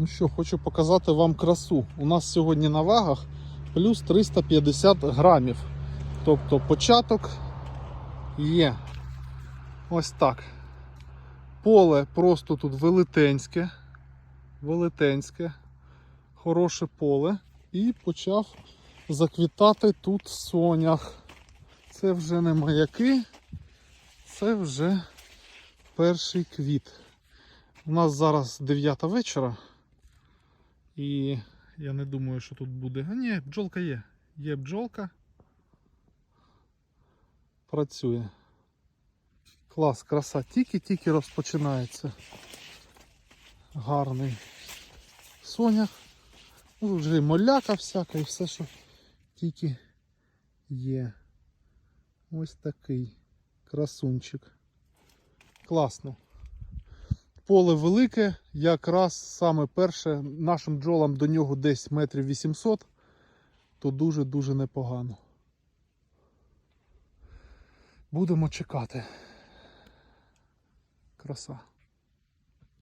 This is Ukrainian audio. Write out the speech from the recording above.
Ну що, хочу показати вам красу. У нас сьогодні на вагах плюс 350 грамів. Тобто початок є. Ось так. Поле просто тут велетенське. Велетенське, хороше поле. І почав заквітати тут сонях. Це вже не маяки, це вже перший квіт. У нас зараз 9 вечора. І я не думаю, що тут буде. А ні, бджолка є. Є бджолка. Працює. Клас, краса. Тільки-тільки розпочинається. Гарний сонях. Ну, вже і моляка всяка, і все, що тільки є. Ось такий красунчик. Класно. Поле велике, якраз саме перше, нашим джолам до нього десь метрів 800, то дуже-дуже непогано. Будемо чекати. Краса.